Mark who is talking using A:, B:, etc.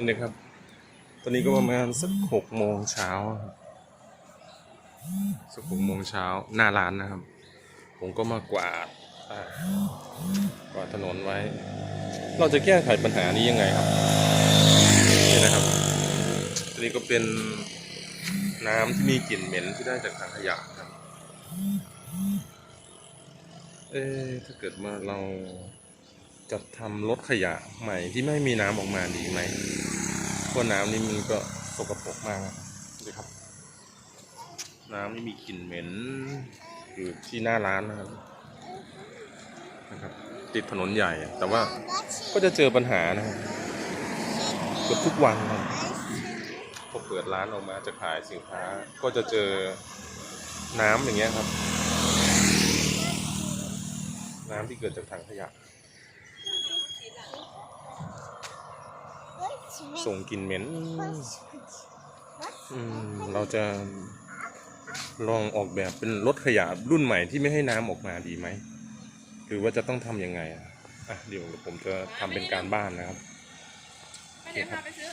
A: นี่นะครับ ตอนนี้ก็ประมาณสักหกโมงเช้าสักหกโมงเช้าหน้าร้านนะครับ ผมก็มากวาดกวาดถนนไว้ เราจะแก้ไขปัญหานี้ยังไงครับนี่นะครับตอนนี้ก็เป็นน้ำที่มีกลิ่นเหม็นที่ได้จากถังขยะครับเอ๊ถ้าเกิดมาเราจัดทำรถขยะใหม่ที่ไม่มีน้ำออกมาดีไหม พราะน้ำนี่มันก็สกปรกมากนะครับดูครับ น้ำนี่มีกลิ่นเหม็นอยู่ที่หน้าร้านนะครับนะครับ ติดถนนใหญ่ แต่ว่าก็จะเจอปัญหานะครับเกือบทุกวันนะครับพอเปิดร้านออกมาจะขายสินค้า ก็จะเจอน้ำอย่างเงี้ยครับ น้ำที่เกิดจากถังขยะ ส่งกลิ่นเหม็นอืมเราจะลองออกแบบเป็นรถขยะรุ่นใหม่ที่ไม่ให้น้ำออกมาดีไหม หรือว่าจะต้องทำยังไงอะอะเดี๋ยวผมจะทำเป็นการบ้านนะครับ
B: ไม่ได้พาไปซื้อ